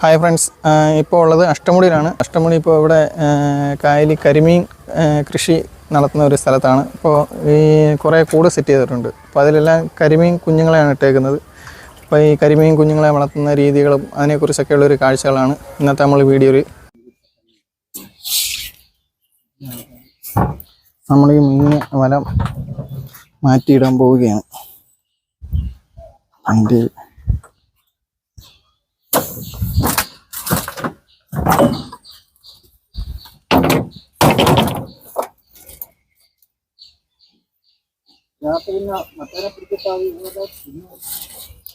Hi friends ഇപ്പോൾ ഉള്ളത് അഷ്ടമുടിയിലാണ്. അഷ്ടമുടി ഇപ്പോൾ ഇവിടെ കായലി കരിമീൻ കൃഷി നടത്തുന്ന ഒരു സ്ഥലത്താണ്. ഇപ്പോൾ ഈ കുറേ കൂട് സെറ്റ് ചെയ്തിട്ടുണ്ട്. അപ്പോൾ അതിലെല്ലാം കരിമീൻ കുഞ്ഞുങ്ങളെയാണ് ഇട്ടേക്കുന്നത്. അപ്പോൾ ഈ കരിമീൻ കുഞ്ഞുങ്ങളെ വളർത്തുന്ന രീതികളും അതിനെക്കുറിച്ചൊക്കെയുള്ള ഒരു കാഴ്ചകളാണ് ഇന്നത്തെ നമ്മൾ വീഡിയോയിൽ നമ്മൾ ഈ മീനിനെ വല മാറ്റിയിടാൻ പോവുകയാണ്. അതിന്റെ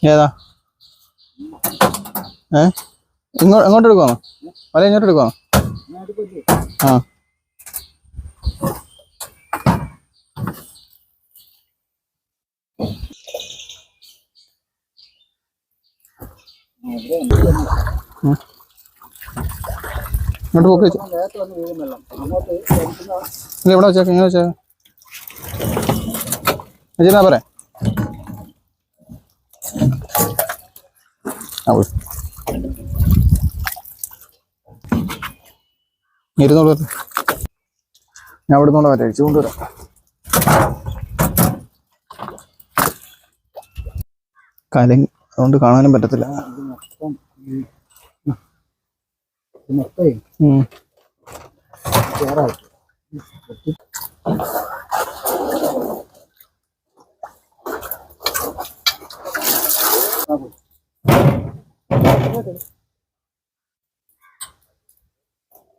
ഏതാ? ഏ? വല ഇങ്ങോട്ട് എടുക്കുവാണോ ആ. ഉം. ഇങ്ങോട്ട് പോക്ക് വെച്ച്. എവിടെ വെച്ചേക്ക? ഇങ്ങനെ വെച്ചാ ആ പോയി. ഇരുന്നോളൂ. ഞാൻ അവിടെ നിന്നോണ്ട് വരാം. അടിച്ചു കൊണ്ടുവരാം കലങ്ങി. അതുകൊണ്ട് കാണാനും പറ്റത്തില്ല. മൊത്തം ചേറായിട്ട്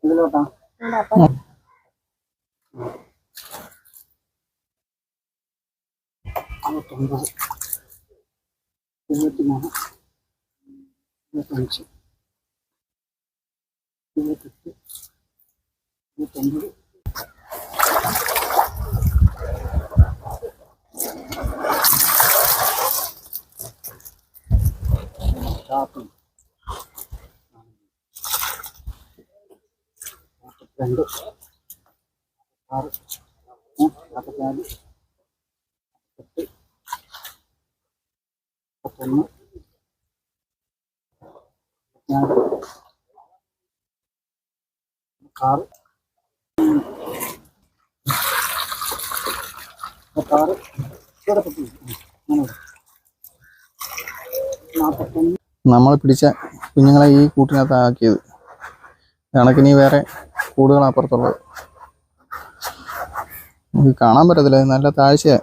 ഇതിലോട്ടാ. ഇരുപത്തൊമ്പത് ഇരുപത്തിമൂന്ന് ഇരുപത്തഞ്ച് ഉം. രണ്ട് ആറ് നാൽപ്പത്തിനാല് കാറ് നാൽപ്പത്തൊന്ന് നമ്മൾ പിടിച്ച കുഞ്ഞുങ്ങളെ ഈ കൂട്ടിനകത്ത് ആക്കിയത്. കണക്കിനി വേറെ കൂടുകൾ അപ്പുറത്തുള്ളത്. നമുക്ക് കാണാൻ പറ്റത്തില്ല. നല്ല താഴ്ചയാ.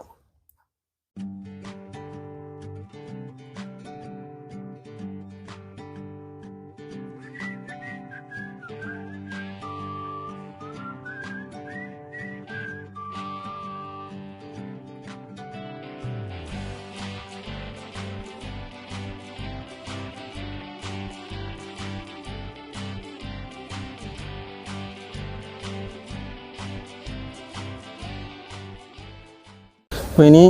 അപ്പോൾ ഇനി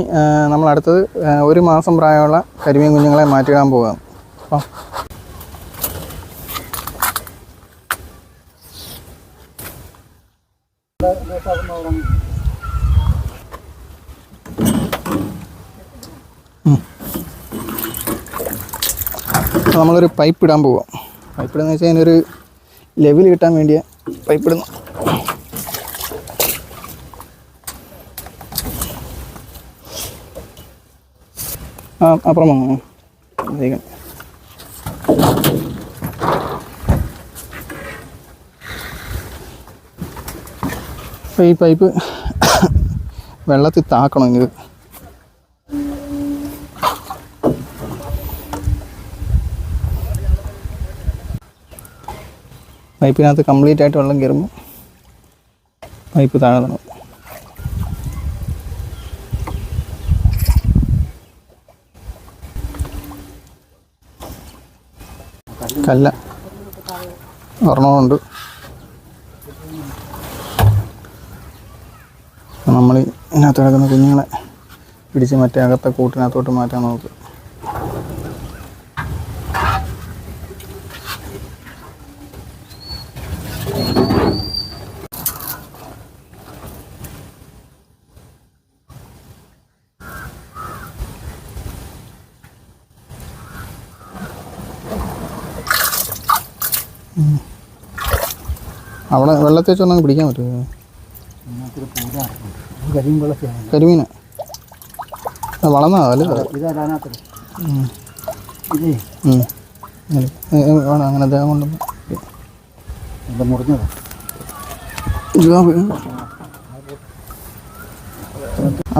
നമ്മൾ അടുത്തത് ഒരു മാസം പ്രായമുള്ള കരിമീൻ കുഞ്ഞുങ്ങളെ മാറ്റിയിടാൻ പോകാം അപ്പം അപ്പോൾ നമ്മളൊരു പൈപ്പ് ഇടാൻ പോവാം. പൈപ്പ് ഇടുന്ന വെച്ചാൽ അതിനൊരു ലെവൽ കിട്ടാൻ വേണ്ടിയാണ് പൈപ്പ് ഇടുന്നു അപ്പുറം വാങ്ങോ ഈ പൈപ്പ് വെള്ളത്തിൽ താക്കണം ഇത്. പൈപ്പിനകത്ത് കംപ്ലീറ്റ് ആയിട്ട് വെള്ളം കയറുമ്പോൾ പൈപ്പ് താഴെ തുടങ്ങും കല്ല ഒരെണ്ണമുണ്ട്. നമ്മൾ ഇതിനകത്ത് കിടക്കുന്ന കുഞ്ഞുങ്ങളെ പിടിച്ച് മറ്റേ അകത്തെ കൂട്ടിനകത്തോട്ട് മാറ്റാൻ നോക്കുക അവിടെ വെള്ളത്തിൽ വെച്ചൊന്നും പിടിക്കാൻ പറ്റുമോ കരിമീൻ പൂജ നടക്കുന്നുണ്ട് ഇത് കരിയും വെള്ളത്തിലാണ് കരിമീന വളർന്നതാ അല്ലേ? ഇതാണ് അതിനകത്ത് ഉം. ഇതേ. ഉം. ഇങ്ങനെ. ഏ, ഏ, വേണം അങ്ങനെ ദേഹം മുറിഞ്ഞത്.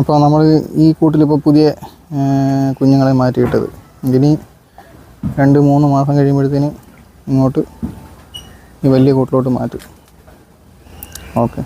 അപ്പോൾ നമ്മൾ ഈ കൂട്ടിലിപ്പോൾ പുതിയ കുഞ്ഞുങ്ങളെ മാറ്റിയിട്ടത്. ഇനി രണ്ട് മൂന്ന് മാസം കഴിയുമ്പോഴത്തേന് ഇങ്ങോട്ട് ഈ വലിയ കൂട്ടിലോട്ട് മാറ്റും. ഓക്കെ.